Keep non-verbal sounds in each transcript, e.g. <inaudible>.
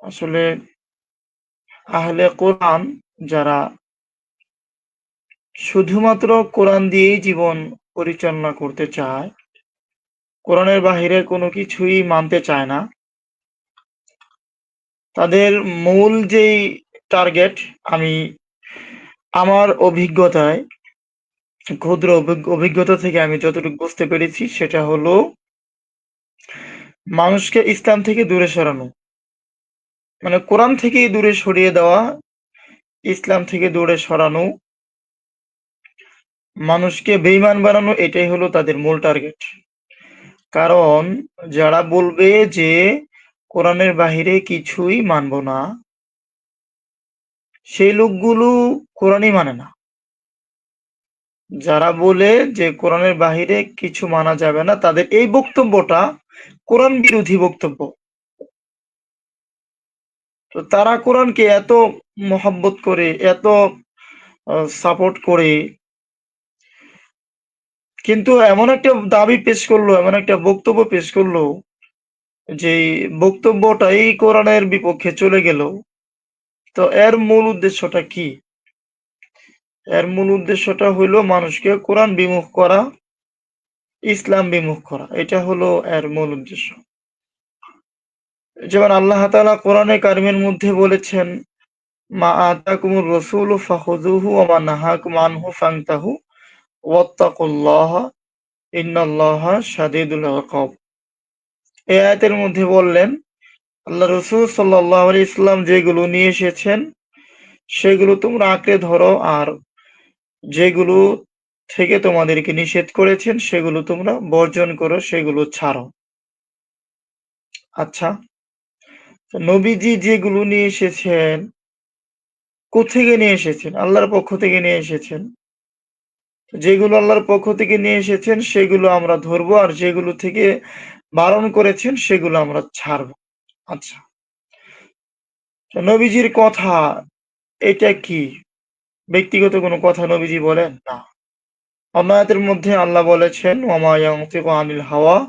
আসলে আহলে কোরআন যারা শুধুমাত্র কোরআন দিয়েই জীবন পরিচালনা করতে চায়, কোরআনের বাহিরে কোনো কিছুই মানতে চায় না, তাদের মূল যেই টার্গেট আমি আমার অভিজ্ঞতায়, ক্ষুদ্র অভিজ্ঞতা থেকে আমি যতটুকু বুঝতে পেরেছি সেটা হলো মানুষকে ইসলাম থেকে দূরে সরানো। মানে কোরআন থেকে দূরে সরিয়ে দেওয়া, ইসলাম থেকে দূরে সরানো, মানুষকে বেইমান বানানো, এটাই হলো তাদের মূল টার্গেট। কারণ যারা বলবে যে কোরআনের বাহিরে কিছুই মানব না, সেই লোকগুলো কোরআনই মানে না। যারা বলে যে কোরআনের বাহিরে কিছু মানা যাবে না, তাদের এই বক্তব্যটা কোরআন বিরোধী বক্তব্য। তো তারা কোরআনকে এত মহব্বত করে, এত সাপোর্ট করে। কিন্তু এমন একটা দাবি পেশ করল, এমন একটা বক্তব্য পেশ করল যে বক্তব্যটাই কোরআনের বিপক্ষে চলে গেল। তো এর মূল উদ্দেশ্যটা কি? এর মূল উদ্দেশ্যটা হইল মানুষকে কোরআন বিমুখ করা, ইসলাম বিমুখ করা। এটা হলো এর মূল উদ্দেশ্য। যেমন আল্লাহ তালা কোরআনে কারিমের মধ্যে বলেছেন, মা আতাকুমুর রসুল ফাহুজুহু ওমা নাহাকুম আনহু ফাংতাহু ওয়াত্তাকুল্লাহ ইন্নাল্লাহ শাদীদুল ইকাব এই আয়াতের মধ্যে বললেন, আল্লাহ রসুল সাল্লাহ আলি ইসলাম যেগুলো নিয়ে এসেছেন, সেগুলো তোমরা আঁকড়ে ধরো, আর যেগুলো থেকে তোমাদেরকে নিষেধ করেছেন, সেগুলো তোমরা বর্জন করো, সেগুলো ছাড়ো। আচ্ছা নবীজি যেগুলো নিয়ে এসেছেন, কোথেকে নিয়ে এসেছেন? আল্লাহর পক্ষ থেকে নিয়ে এসেছেন। যেগুলো আল্লাহর পক্ষ থেকে নিয়ে এসেছেন, সেগুলো আমরা ধরবো, আর যেগুলো থেকে বারণ করেছেন, সেগুলো আমরা ছাড়ব। আচ্ছা। নবীজির কথা, এটা কি? ব্যক্তিগত কোনো কথা নবীজি বলেন? না। অনায়াতের মধ্যে আল্লাহ বলেছেন আনিল হাওয়া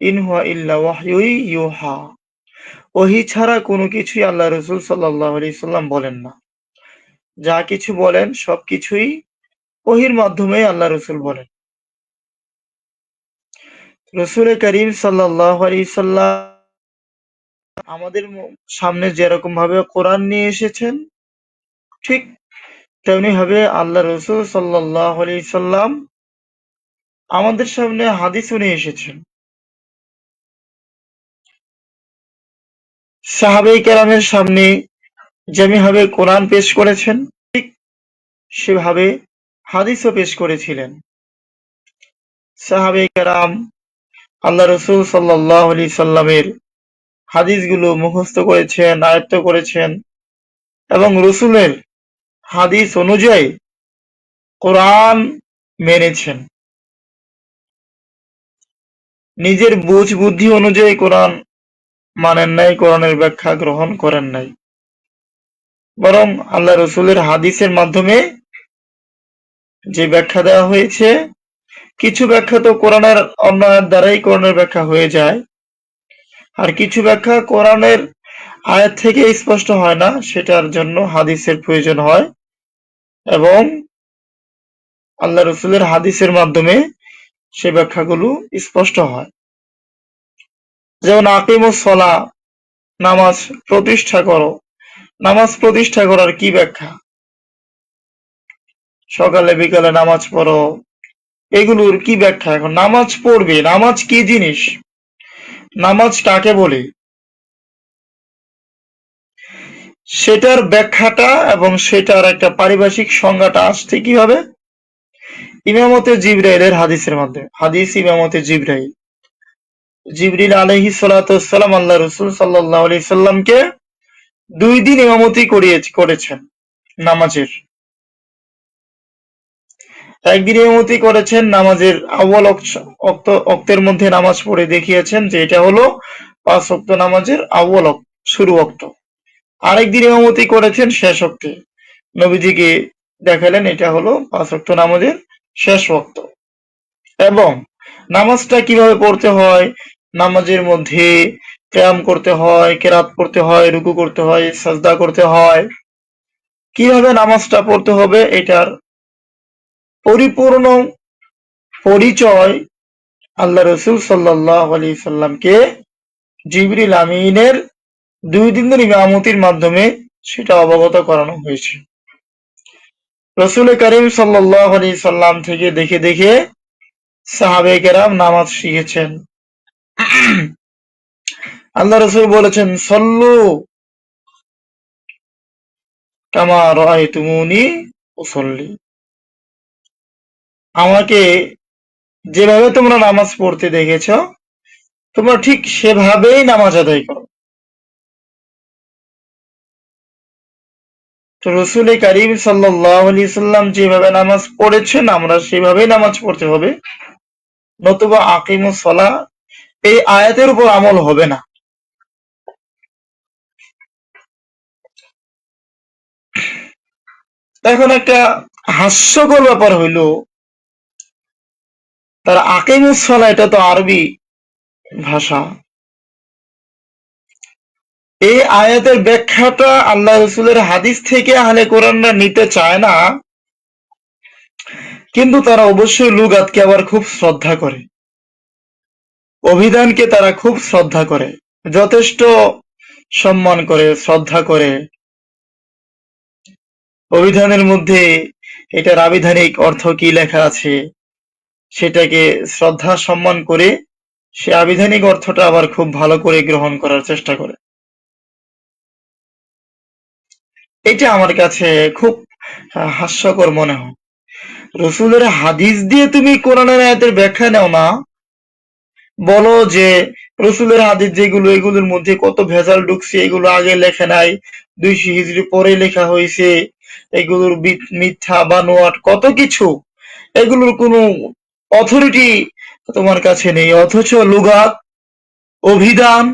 ইনহুয়া ইল্লা ইউহা। ওহি ছাড়া কোনো কিছুই আল্লাহ রসুল সাল্লাহ আলি সাল্লাম বলেন না। যা কিছু বলেন সবকিছুই ওহির মাধ্যমে আল্লাহ রসুল বলেন। রসুল করিম সাল্লাহ আলি সাল্লাম আমাদের সামনে যেরকম ভাবে কোরআন নিয়ে এসেছেন, ঠিক তেমনি ভাবে আল্লাহ রসুল সাল্লাহ আলি সাল্লাম আমাদের সামনে হাদিসও নিয়ে এসেছেন। সাহাবে কেরামের সামনে যেভাবে কোরআন পেশ করেছেন, ঠিক সেভাবে হাদিসও পেশ করেছিলেন। সাহাবে কেরাম আল্লাহ রসুল সাল্লাহ আলি সাল্লামের হাদিসগুলো মুখস্থ করেছেন, আয়ত্ত করেছেন এবং রসুলের হাদিস অনুযায়ী কোরআন মেনেছেন। নিজের বুঝ বুদ্ধি অনুযায়ী কোরআন মানেন নাই, কোরআনের ব্যাখ্যা গ্রহণ করেন নাই। বরং আল্লাহ রসুলের হাদিসের মাধ্যমে যে ব্যাখ্যা দেওয়া হয়েছে, কিছু ব্যাখ্যা তো কোরআনের অন্যায়ের দ্বারাই কোরআনের ব্যাখ্যা হয়ে যায়। আর কিছু ব্যাখ্যা কোরআনের আয়াত থেকে স্পষ্ট হয় না, সেটার জন্য হাদিসের প্রয়োজন হয়। এবং আল্লাহ রসুলের হাদিসের মাধ্যমে সে ব্যাখ্যাগুলো স্পষ্ট হয়। যেমন আকিমুসলা নামাজ প্রতিষ্ঠা করো। নামাজ প্রতিষ্ঠা করার কি ব্যাখ্যা? সকালে, বিকালে নামাজ পড়ো। এগুলোর কি ব্যাখ্যা এখন? নামাজ পড়বে। নামাজ কি জিনিস? নামাজ কাকে বলে? সেটার ব্যাখ্যাটা এবং সেটার একটা পারিভাষিক সংজ্ঞাটা আসছে কীভাবে? ইমামতে জিব্রাইলের হাদিসের মাধ্যমে। হাদিস ইমামতে জিব্রাইল। জিবরিল আলহি সালাম আল্লাহ রসুল সাল্লাহ আলি সাল্লামকে দুই দিন ইমামতি করিয়ে, করেছেন নামাজের। একদিন ইমামতি করেছেন, নামাজের আউ্বাল অক্তের মধ্যে নামাজ পড়ে দেখিয়েছেন যে এটা হলো পাঁচ অক্ত নামাজের আউ্বাল শুরু অক্ত। আরেকদিন ইমামতি করেছেন শেষ অক্তে। নবীজিকে দেখালেন এটা হলো পাঁচ অক্ত নামাজের শেষ অক্ত। এবং নামাজটা কীভাবে পড়তে হয় নামাজের মধ্যে ক্যাম করতে হয়, কেরাত পড়তে হয়, রুকু করতে হয়, সাজদা করতে হয়। কীভাবে নামাজটা পড়তে হবে এটার পরিপূর্ণ পরিচয় আল্লাহ রসুল সাল্লাহ সাল্লামকে জিবরিল আমিনের দুই দিনের ইমামতির মাধ্যমে সেটা অবগত করানো হয়েছে। রসুল করিম সাল্লাহ আলি সাল্লাম থেকে দেখে দেখে সাহাবে কেরাম নামাজ শিখেছেন। <clears throat> আল্লাহ রসুল বলেছেন, সল্লু কামা রায় তুমুনি উসল্লি। আমাকে যেভাবে তোমরা নামাজ পড়তে দেখেছ, তোমরা ঠিক সেভাবেই নামাজ আদায় করো। তো রসুল করিম সাল্লাম যেভাবে নামাজ পড়েছেন, আমরা সেভাবেই নামাজ পড়তে হবে। নতুবা আকিমুসলা এই আয়াতের উপর আমল হবে না। এখন একটা হাস্যকর ব্যাপার হইল, তার আকিমুসলা এটা তো আরবি ভাষা। এই আয়াতের ব্যাখ্যাটা আল্লাহ রসুলের হাদিস থেকে আহলে কোরআনরা নিতে চায় না, কিন্তু তারা অবশ্যই লুগাতকে আবার খুব শ্রদ্ধা করে। অভিধানকে তারা খুব শ্রদ্ধা করে, যথেষ্ট সম্মান করে, শ্রদ্ধা করে। অভিধানের মধ্যে এটার আবিধানিক অর্থ কি লেখা আছে, সেটাকে শ্রদ্ধা, সম্মান করে সে আবিধানিক অর্থটা আবার খুব ভালো করে গ্রহণ করার চেষ্টা করে। এটা আমার কাছে খুব হাস্যকর মনে হয়। রসুলের হাদিস দিয়ে তুমি কোরআনের আয়াতের ব্যাখ্যা নেও না বলো যে, রসুলের হাদিস যেগুলো, এগুলোর মধ্যে কত ভেজাল ঢুকছে, এগুলো আগে লেখে নাই। দুইশো হিজড়ি পরে লেখা হয়েছে, এগুলোর মিথ্যা, বানোয়াট, কত কিছু। এগুলোর কোনো অথরিটি তোমার কাছে নেই, অথচ লুগাত, অভিধান,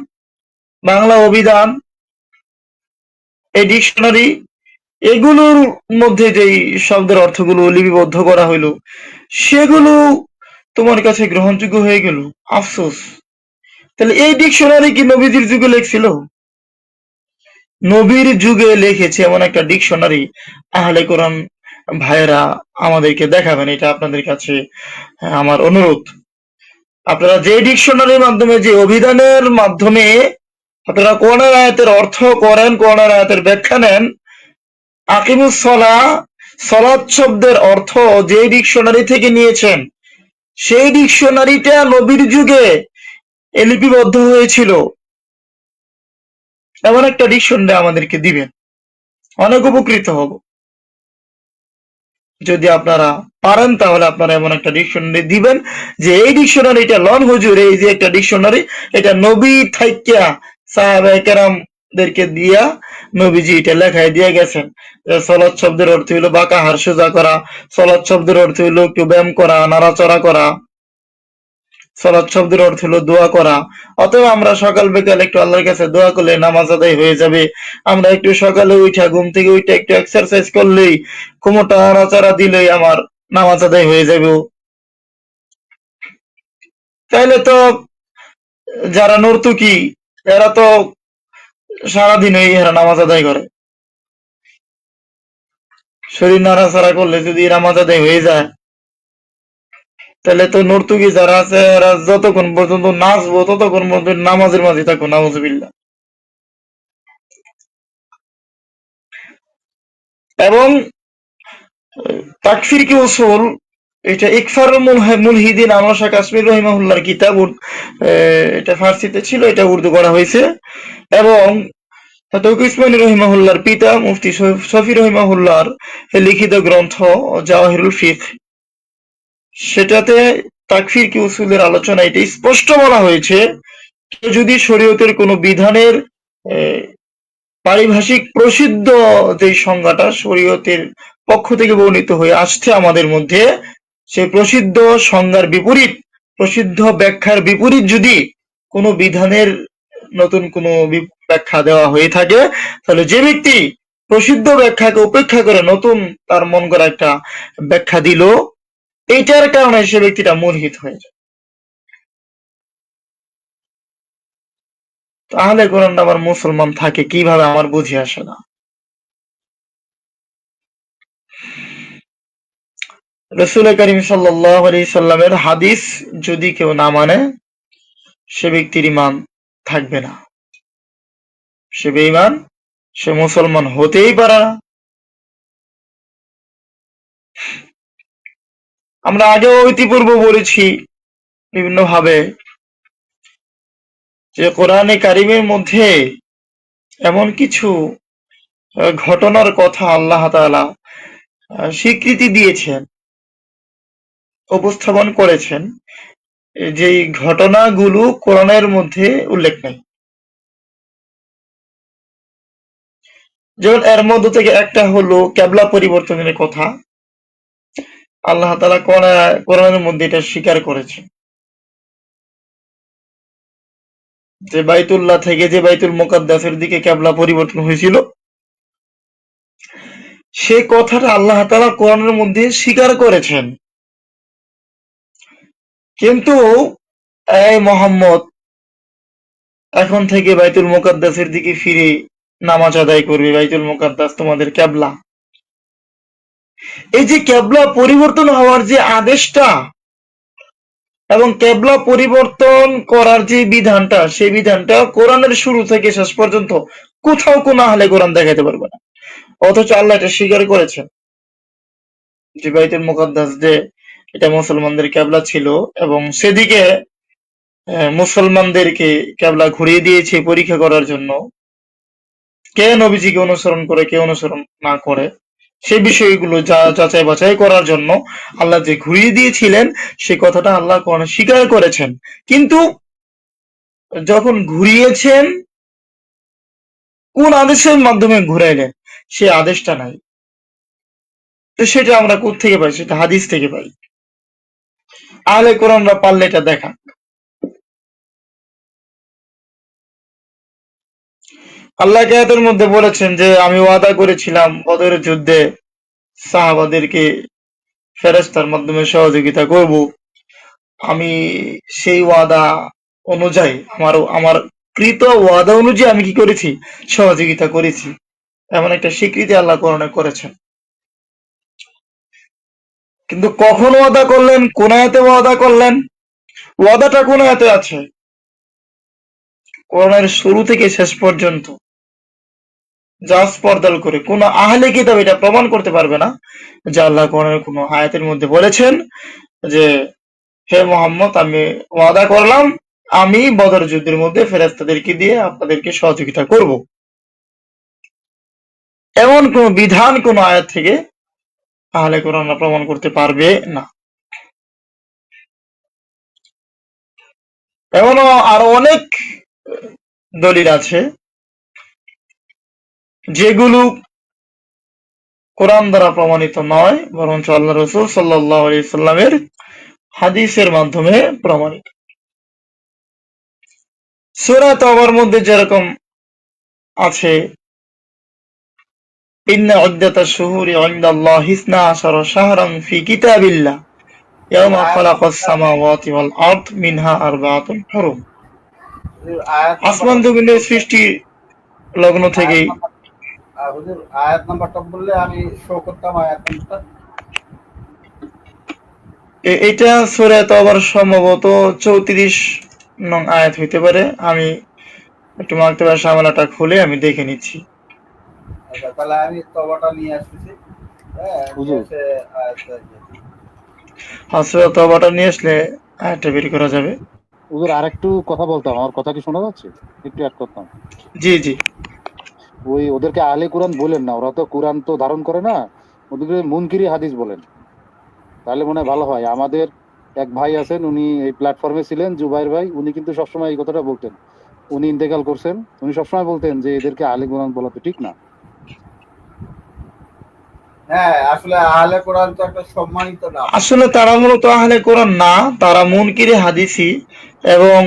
বাংলা অভিধান, এই ডিকশনারি এগুলোর মধ্যে যেই শব্দের অর্থগুলো লিপিবদ্ধ করা হইল, সেগুলো তোমার কাছে গ্রহণযোগ্য হয়ে গেল। আফসোস। তাহলে এই ডিকশনারি কি নবীজির যুগে লেখছিল? নবীর যুগে লিখেছে এমন একটা ডিকশনারি। আহলে কোরআন ভাইয়েরা আমাদেরকে দেখাবেন, এটা আপনাদের কাছে আমার অনুরোধ। আপনারা যে ডিকশনারির মাধ্যমে, যে অভিধানের মাধ্যমে আপনারা কোরআনের আয়াতের অর্থ করেন কোরআনের আয়াতের ব্যাখ্যা নেন, আকিমুস সলা সলাৎ শব্দের অর্থ যে ডিকশনারি থেকে নিয়েছেন সেই ডিকশনারিটা নবীর যুগে লিপিবদ্ধ হয়েছিল। এমন একটা ডিকশনারি আমাদেরকে দিবেন। অনেক উপকৃত হব। যদি আপনারা পারেন তাহলে আপনারা এমন একটা ডিকশনারি দিবেন যে এই ডিকশনারিটা লন হুজুর, এই যে একটা ডিকশনারি, এটা নবী থাইকিয়া সাহাবা কেরামদেরকে দিয়া নবীজি এটা লেখায় দিয়ে গেছেন সলাৎ শব্দের অর্থ হইল বাঁকা হার সোজা করা। সলাৎ শব্দের অর্থ হইল একটু ব্যায়াম করা, নাড়াচড়া করা। সলাৎ শব্দের অর্থ হলো দোয়া করা। অথবা আমরা সকাল বিকাল একটু আল্লাহর কাছে দোয়া করলে নামাজ আদায় হয়ে যাবে। আমরা একটু সকালে উঠা ঘুম থেকে উঠে একটু এক্সারসাইজ করলেই কোমরটা নাড়াচাড়া দিলেই আমার নামাজ আদায় হয়ে যাবে। তাইলে তো যারা নর্তুকি, এরা তো সারাদিন এই এরা নামাজ আদায় করে। শরীর নাড়াচাড়া করলে যদি নামাজ আদায় হয়ে যায়, তাহলে তো নর্তুকি যারা আছে, এরা যতক্ষণ পর্যন্ত নাচবো, ততক্ষণ পর্যন্ত নামাজের মাঝে থাকব নামাজবিল্লা এবং তাকফির কি উসুল এটা ইকফার মুলহিদিন আনোশা কাশ্মীর রহিমাহুল্লার কিতাব এটা ফার্সিতে ছিল, এটা উর্দু করা হয়েছে। এবং তৌক ইসমানী রহিমাহুল্লার পিতা মুফতি শফি রহিমাহুল্লার লিখিত গ্রন্থ জাওয়াহিরুল ফিক। সেটাতে তাকফির কি উসুলের আলোচনা, এটা স্পষ্ট বলা হয়েছে যদি শরীয়তের কোনো বিধানের পারিভাষিক প্রসিদ্ধ যে সংজ্ঞাটা শরীয়তের পক্ষ থেকে বর্ণিত হয়ে আসছে আমাদের মধ্যে সেই প্রসিদ্ধ সংজ্ঞার বিপরীত, প্রসিদ্ধ ব্যাখ্যার বিপরীত যদি কোনো বিধানের নতুন কোনো ব্যাখ্যা দেওয়া হয়ে থাকে, তাহলে যে ব্যক্তি প্রসিদ্ধ ব্যাখ্যাকে উপেক্ষা করে নতুন তার মন করা একটা ব্যাখ্যা দিল, এইটার কারণে সে ব্যক্তিটা মুলহিত হয়ে যায়। তাহলে কোরআন আবার মুসলমান থাকে, কীভাবে আমার বুঝে আসে না? রসুল করিম সাল্লামের হাদিস যদি কেউ না মানে সে ব্যক্তির ইমান থাকবে না। সে বেঈমান সে মুসলমান হতেই পারে না। আমরা আগেও ইতিপূর্ব বলেছি বিভিন্ন ভাবে যে কোরআনে কারিমের মধ্যে এমন কিছু ঘটনার কথা আল্লাহ আহ, স্বীকৃতি দিয়েছেন। উপস্থাপন করেছেন যে ঘটনাগুলো কোরআনের মধ্যে উল্লেখ নেই। যেমন এর মধ্য থেকে একটা হলো ক্যাবলা পরিবর্তনের কথা। আল্লাহ কোরআ- কোরআনের মধ্যে এটা স্বীকার করেছে যে বাইতুল্লাহ থেকে যে বাইতুল মোকাদ্দাসের দিকে ক্যাবলা পরিবর্তন হয়েছিল, সে কথাটা আল্লাহ তাআলা কোরআনের মধ্যে স্বীকার করেছেন। কিন্তু এই মোহাম্মদ এখন থেকে বাইতুল মোকাদ্দাসের দিকে ফিরে নামাজ আদায় করবে। বাইতুল মোকাদ্দাস তোমাদের ক্যাবলা। এই যে ক্যাবলা পরিবর্তন হওয়ার যে আদেশটা এবং ক্যাবলা পরিবর্তন করার যে বিধানটা, সেই বিধানটা কোরআনের শুরু থেকে শেষ পর্যন্ত কোথাও কোনো আহলে কোরআন দেখাতে পারবে না। অথচ আল্লাহ এটা স্বীকার করেছেন যে বাইতুল মুকাদ্দাস যে এটা মুসলমানদের ক্যাবলা ছিল এবং সেদিকে মুসলমানদেরকে ক্যাবলা ঘুরিয়ে দিয়েছে পরীক্ষা করার জন্য। কে নবীজিকে অনুসরণ করে, কে অনুসরণ না করে? সেই বিষয়গুলো যা যাচাই বাছাই করার জন্য আল্লাহ যে ঘুরিয়ে দিয়েছিলেন, সে কথাটা আল্লাহ স্বীকার করেছেন। কিন্তু যখন ঘুরিয়েছেন, কোন আদেশের মাধ্যমে ঘুরাইলেন? সে আদেশটা নাই। তো সেটা আমরা থেকে পাই? সেটা হাদিস থেকে পাই। আহলে কোরআনরা পারলে এটা দেখা আল্লাহ কায়াতের মধ্যে বলেছেন যে, আমি ওয়াদা করেছিলাম বদরের যুদ্ধে সাহাবাদেরকে ফেরেস্তার মাধ্যমে সহযোগিতা করব। আমি সেই ওয়াদা অনুযায়ী, আমার আমার কৃত ওয়াদা অনুযায়ী আমি কি করেছি? সহযোগিতা করেছি। এমন একটা স্বীকৃতি আল্লাহ কোরআনে করেছেন। কিন্তু কখন ওয়াদা করলেন? কোন আয়াতে ওয়াদা করলেন? ওয়াদাটা কোন আয়াতে আছে? কোরআনের শুরু থেকে শেষ পর্যন্ত। জাস পর্দাল করে। কোন আহলে কিতাব এটা প্রমাণ করতে পারবে না যে আল্লাহ কোরআনের কোন আয়াতের মধ্যে বলেছেন যে, হে মোহাম্মদ, আমি ওয়াদা করলাম, আমি বদর যুদ্ধের মধ্যে ফেরেস্তাদেরকে দিয়ে আপনাদেরকে সহযোগিতা করব। এমন কোন বিধান কোন আয়াত থেকে আহলে কোরআন প্রমাণ করতে পারবে না। এমনও আরও অনেক দলিল আছে, যেগুলো কোরআন দ্বারা প্রমাণিত নয়, বরঞ্চ আল্লাহ রসুল সাল্লাহ সাল্লামের হাদিসের মাধ্যমে প্রমাণিত। সুরা তবার মধ্যে যেরকম আছে ইন্না উদ্দাতা শুহুরি ইনদাল্লাহি ইসনা আশারা শাহরান ফি কিতাবিল্লাহ। ইয়াওমা খালাকাস সামাওয়াতি ওয়াল আরদ মিনহা আরবাআতুন হুরুম। আয়াত আসমান জমিনের সৃষ্টি লগ্ন থেকেই আহ, হুজুর আয়াত নাম্বারটা বললে আমি শো করতাম আয়াত নাম্বারটা। এটা সুরা তবার সম্ভবত চৌত্রিশ নং আয়াত হইতে পারে। আমি একটু মাকতেবা সামলাটা খুলে আমি দেখে নিচ্ছি। আচ্ছা তাহলে আমি তবাটা নিয়ে আসতেছি। হ্যাঁ নিয়ে হুজুর। এসে আয়াতটা দিয়ে দিই। আর সুরা তবাটা নিয়ে আসলে আয়াতটা বের করা যাবে। ওদের আরেকটু কথা বলতাম আমার কথা কি শোনা যাচ্ছে? একটু অ্যাড করতাম। জি জি। ওই ওদেরকে আলে কোরআন বলেন না ওরা তো কোরআন তো ধারণ করে না ওদেরকে মুনকিরি হাদিস বলেন। তাহলে মনে হয় ভালো হয়। আমাদের এক ভাই আছেন উনি এই প্ল্যাটফর্মে ছিলেন জুবাইর ভাই উনি কিন্তু সবসময় এই কথাটা বলতেন। উনি ইন্তেকাল করছেন উনি সবসময় বলতেন যে এদেরকে আলে কোরআন বলা তো ঠিক না। আসলে নাম। আসলে তারা মূলত আহলে কোরআন না তারা মুনকিরে হাদিসি এবং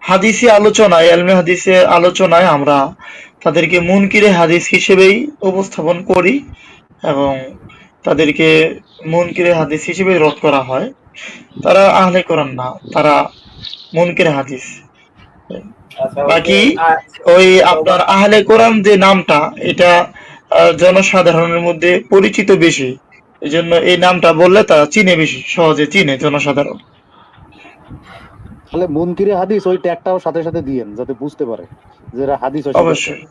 হাদিসি আলোচনায় এলমে হাদিসে আলোচনায় আমরা তাদেরকে মুনকিরে হাদিস হিসেবেই উপস্থাপন করি এবং তাদেরকে মুনকিরে হাদিস হিসেবে রদ করা হয়। তারা আহলে কোরআন না তারা মুনকিরে হাদিস। আচ্ছা বাকি ওই আপনার আহলে কোরআন যে নামটা এটা জনসাধারণের মধ্যে পরিচিত বেশি। এই জন্য এই নামটা বললে তারা চিনে বেশি সহজে চিনে জনসাধারণ। তাহলে মুনকিরে হাদিস ওই ট্যাগটাও সাথে সাথে দিয়েন যাতে বুঝতে পারে যে এরা হাদিস অবশ্যই।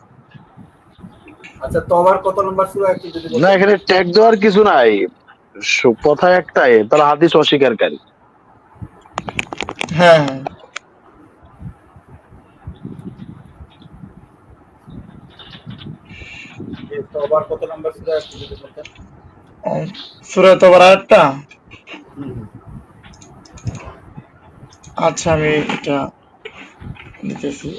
আচ্ছা তোমার কত নম্বর ছিল একটু যদি না এখানে ট্যাগ দেওয়ার কিছু নাই। কথা একটাই তারা হাদিস অস্বীকারী। হ্যাঁ। তোমার কত নম্বর একটু যদি বলতেন? সুরা তোবার হুম। আচ্ছা আমি এটা নিতেছি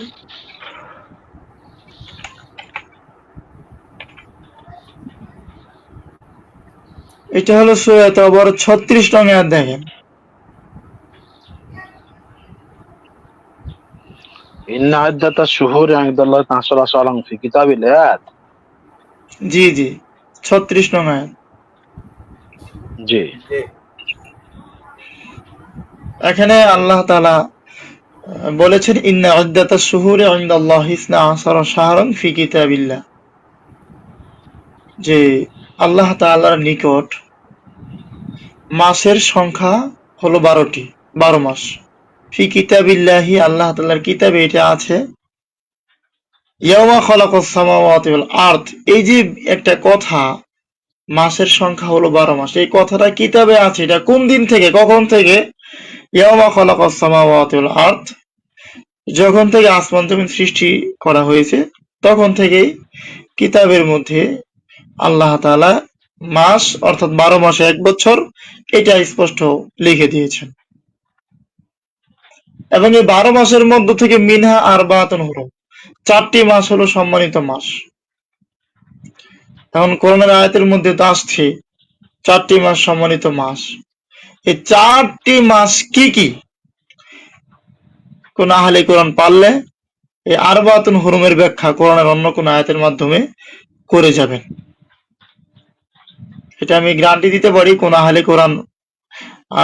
এটা হলো সুরা তোবার ছত্রিশ নং আয়াত দেখেন। ইন্না আদ্দাতা শুহুর আহমদুল্লাহ তাহসালা সালাম ফি কিতাবিল আয়াত। জি জি। ছত্রিশ নং আয়াত। জি। এখানে আল্লাহ তাআলা বলেছেন ইন্না উদ্দাতা শুহুরে ইনদাল্লাহ ইসনা আসারা শাহরান ফি কিতাবিল্লাহ। যে আল্লাহ তাআলার নিকট মাসের সংখ্যা হলো বারোটি বারো মাস। ফি কিতাবিল্লাহি আল্লাহ তাআলার কিতাবে এটা আছে ইয়াওমা খালাকাস সামাওয়াতি ওয়াল আরদ। এই যে একটা কথা, মাসের সংখ্যা হলো বারো মাস। এই কথাটা কিতাবে আছে? এটা কোন দিন থেকে, কখন থেকে? ইয়াওমা খালাকাস সামাওয়াতি ওয়াল যখন থেকে আসমান জমিন সৃষ্টি করা হয়েছে, তখন থেকেই কিতাবের মধ্যে আল্লাহ তাআলা মাস, অর্থাৎ বারো মাসে এক বছর, এটা স্পষ্ট লিখে দিয়েছেন। এবং এই বারো মাসের মধ্য থেকে মিনহা আর বাতন হরম। চারটি মাস হলো সম্মানিত মাস। এখন করোনার আয়াতের মধ্যে তো আসছে, চারটি মাস সম্মানিত মাস। এই চারটি মাস কি কি? কোন আহলে কোরআন পারলে এই আরবাতুন হুরুমের ব্যাখ্যা কোরআনের অন্য কোন আয়াতের মাধ্যমে করে যাবেন। এটা আমি গ্যারান্টি দিতে পারি, কোন আহলে কোরআন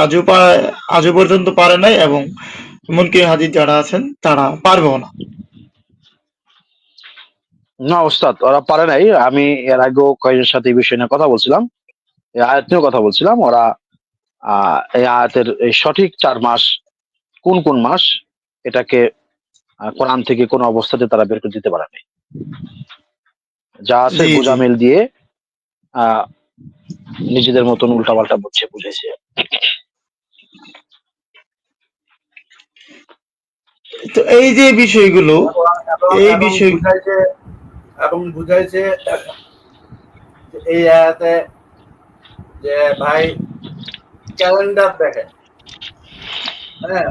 আজও আজও পর্যন্ত পারে নাই এবং মুনকির হাজির যারা আছেন তারা পারবেও না। না ওস্তাদ ওরা পারে নাই। আমি এর আগেও কয়েকজনের সাথে এই বিষয় নিয়ে কথা বলছিলাম। এই আয়াত নিয়েও কথা বলছিলাম। ওরা এই আয়াতের এই সঠিক চার মাস কোন কোন মাস এটাকে কোরআন থেকে কোন অবস্থাতে তারা বের করে দিতে পারে নাই। যা আছে জি। দিয়ে আহ নিজেদের মতন উল্টাপাল্টা বুঝছে বুঝেছে। তো এই যে বিষয়গুলো এই বিষয়- এবং বুঝাইছে এই আয়াতে যে ভাই ক্যালেন্ডার দেখেন হ্যাঁ?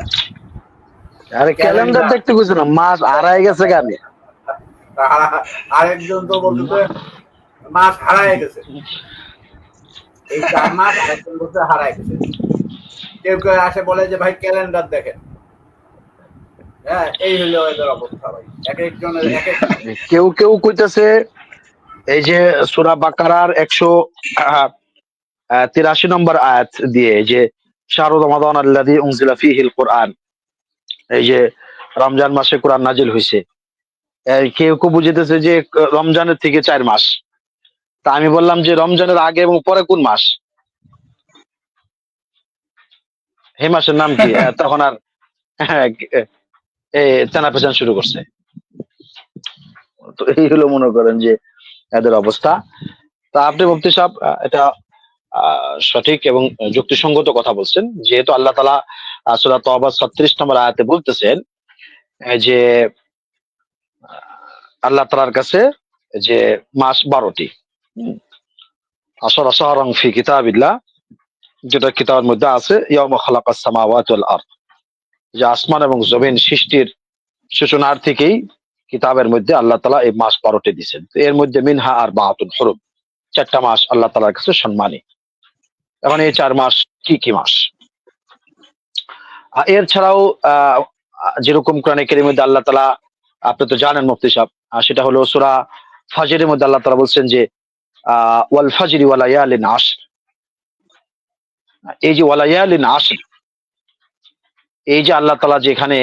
আরে ক্যালেন্ডার দেখতে গেছে না মাস আড়াই গেছে কেন আরেকজন তো বলতেছে মাস হারায় গেছে। এই চার মাস আরেকজন বলতে হারায় গেছে। কেউ কেউ আসে বলে যে ভাই ক্যালেন্ডার দেখেন। হ্যাঁ এই হলো এদের অবস্থা ভাই। এক একজনের এক এক কেউ কেউ কইতেছে এই যে সুরা বাকারার একশো তিরাশি নম্বর আয়াত দিয়ে যে শাহরুদ রমাদান আল্লাদি উনজিলা ফিহিল কোরআন এই যে রমজান মাসে কোরআন নাজিল হয়েছে কেউ কেউ বুঝিতেছে যে রমজানের থেকে চার মাস। তা আমি বললাম যে রমজানের আগে এবং পরে কোন মাস? হে মাসের নাম কি? <laughs> তখন আর এই চেনা পেছান শুরু করছে। তো এই হলো মনে করেন যে এদের অবস্থা। তা আপনি মুফতি সাহেব এটা সঠিক এবং যুক্তিসঙ্গত কথা বলছেন। যেহেতু আল্লাহ তালা আসলে তবা ছত্রিশ নম্বর আয়াতে বলতেছেন যে, আল্লাহ তালার কাছে যে মাস বারোটি আসর আসরং ফি কিতাবিল্লাহ, যেটা কিতাবের মধ্যে আছে, ইয়াউমা খালাকাস সামাওয়াতি ওয়াল আরদ। যে আসমান এবং জমিন সৃষ্টির সূচনার থেকেই কিতাবের মধ্যে আল্লাহ তালা এই মাস বারোটি দিচ্ছেন এর মধ্যে মিনহা আর বাহাতুল হরুম। চারটা মাস আল্লাহ তালার কাছে সম্মানী। এখন এই চার মাস কি কি মাস? এর ছাড়াও যেরকম কোরআনে কেরির মধ্যে আল্লাহ তালা, আপনি তো জানেন মুফতি সাহেব সেটা হলো সুরা ফাজিরের মধ্যে আল্লাহ তালা বলছেন যে, আহ, ওয়াল ফাজিরি ইয়ালিন আশ এই যে ওয়ালা ইয়ালিন আশ এই যে আল্লাহ তালা যেখানে